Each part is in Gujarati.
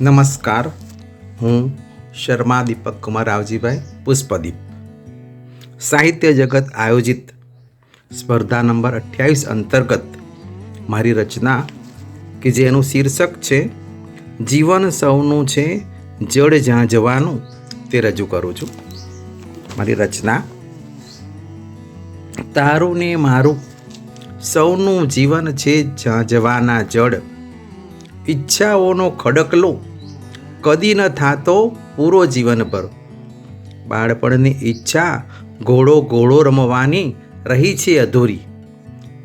નમસ્કાર. હું શર્મા દીપક કુમાર રાવજીભાઈ પુષ્પદીપ. સાહિત્ય જગત આયોજિત સ્પર્ધા નંબર અઠ્યાવીસ અંતર્ગત મારી રચના કે જેનું શીર્ષક છે જીવન સૌનું છે જડ જ્યાં જવાનું તે રજૂ કરું છું. મારી રચના તારું ને મારું સૌનું જીવન છે જ્યાં જવાના જડ ઈચ્છાઓનો ખડકલો કદી ન થાતો પૂરો જીવનભર. બાળપણની ઈચ્છા ઘોડો ઘોડો રમવાની રહી છે અધૂરી.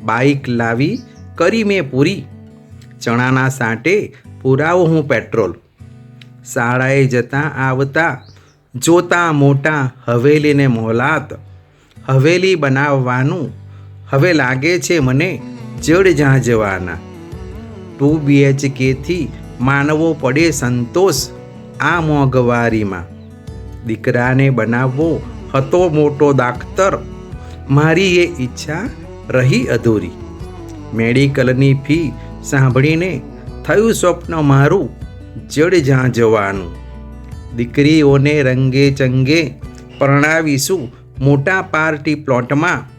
બાઈક લાવી કરી મેં પૂરી. ચણાના સાંટે પુરાવો હું પેટ્રોલ. શાળાએ જતાં આવતા જોતા મોટા હવેલીને મોલાત હવેલી બનાવવાનું હવે લાગે છે મને જડ જ્યાં જવાના ટુ બીએચકેથી માનવો પડે સંતોષ આ મોંઘવારીમાં. દીકરાને બનાવવો હતો મોટો દાખતર. મારી એ ઈચ્છા રહી અધૂરી. મેડિકલની ફી સાંભળીને થયું સ્વપ્ન મારું જડ જ્યાં જવાનું. દીકરીઓને રંગે ચંગે પરણાવીશું મોટા પાર્ટી પ્લોટમાં.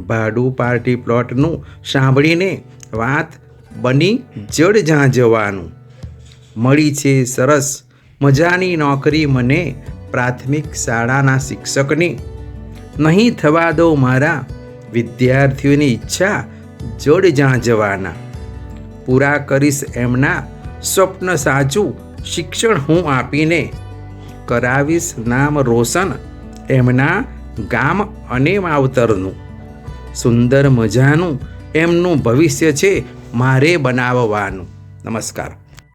ભાડું પાર્ટી પ્લોટનું સાંભળીને વાત બની જડ જ્યાં જવાનું. મળી છે સરસ મજાની નોકરી મને પ્રાથમિક શાળાના શિક્ષકની. નહીં થવા દો મારા વિદ્યાર્થીઓની ઈચ્છા જડ જ્યાં જવાના. પૂરા કરીશ એમના સ્વપ્ન સાચું શિક્ષણ હું આપીને. કરાવીશ નામ રોશન એમના ગામ અને માવતરનું. સુંદર મજાનું એમનું ભવિષ્ય છે મારે બનાવવાનું. નમસ્કાર.